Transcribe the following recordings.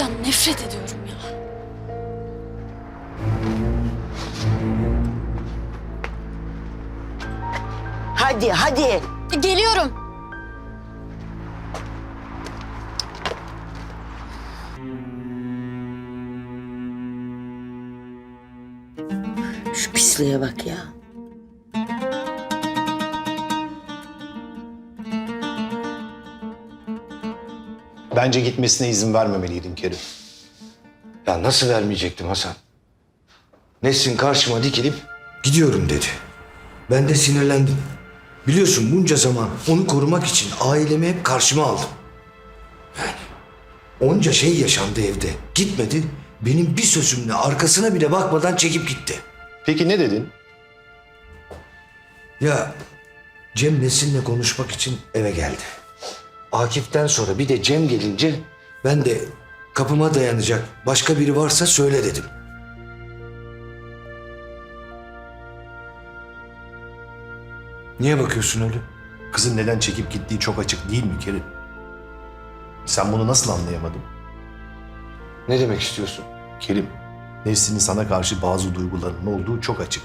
Cem'den nefret ediyorum ya. Hadi hadi. E, Geliyorum. Şu pisliğe bak ya. Bence gitmesine izin vermemeliydin Kerim. Ya nasıl vermeyecektim Hasan? Nesin karşıma dikilip gidiyorum dedi. Ben de sinirlendim. Biliyorsun bunca zaman onu korumak için ailemi hep karşıma aldım. Yani onca şey yaşandı evde. Gitmedi. Benim bir sözümle arkasına bile bakmadan çekip gitti. Peki ne dedin? Ya Cem Nesin'le konuşmak için eve geldi. Akif'ten sonra bir de Cem gelince ben de kapıma dayanacak başka biri varsa söyle dedim. Niye bakıyorsun öyle? Kızın neden çekip gittiği çok açık değil mi Kerim? Sen bunu nasıl anlayamadın? Ne demek istiyorsun? Kerim, Nesrin'in sana karşı bazı duygularının olduğu çok açık.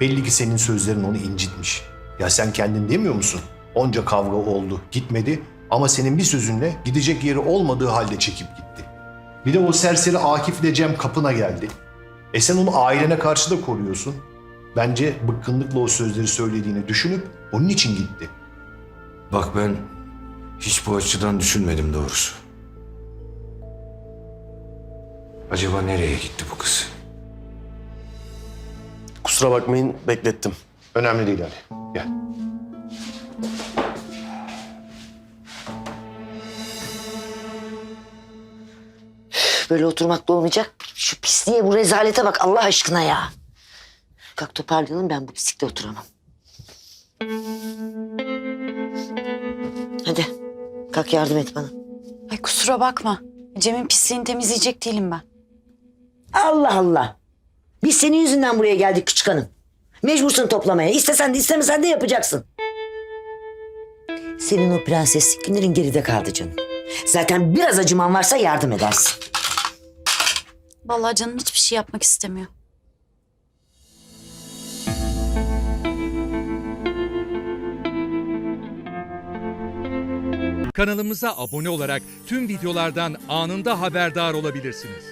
Belli ki senin sözlerin onu incitmiş. Ya sen kendin demiyor musun? Onca kavga oldu, gitmedi ama senin bir sözünle gidecek yeri olmadığı halde çekip gitti. Bir de o serseri Akif ile Cem kapına geldi. E sen onu ailene karşı da koruyorsun. Bence bıkkınlıkla o sözleri söylediğini düşünüp onun için gitti. Bak ben hiç bu açıdan düşünmedim doğrusu. Acaba nereye gitti bu kız? Kusura bakmayın beklettim. Önemli değil Ali. Gel. Böyle oturmakla olmayacak. Şu pisliğe bu rezalete bak Allah aşkına ya. Kalk toparlayalım ben bu pislikte oturamam. Hadi kalk yardım et bana. Ay kusura bakma. Cem'in pisliğini temizleyecek değilim ben. Allah Allah. Biz senin yüzünden buraya geldik küçük hanım. Mecbursun toplamaya. İstesen de istemesen de yapacaksın. Senin o prenseslik günlerin geride kaldı canım. Zaten biraz acıman varsa yardım edersin. Vallahi canım hiçbir şey yapmak istemiyor. Kanalımıza abone olarak tüm videolardan anında haberdar olabilirsiniz.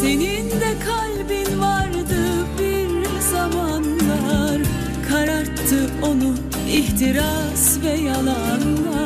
Senin de kalbin vardı bir zamanlar Kararttı onu ihtiras ve yalanlar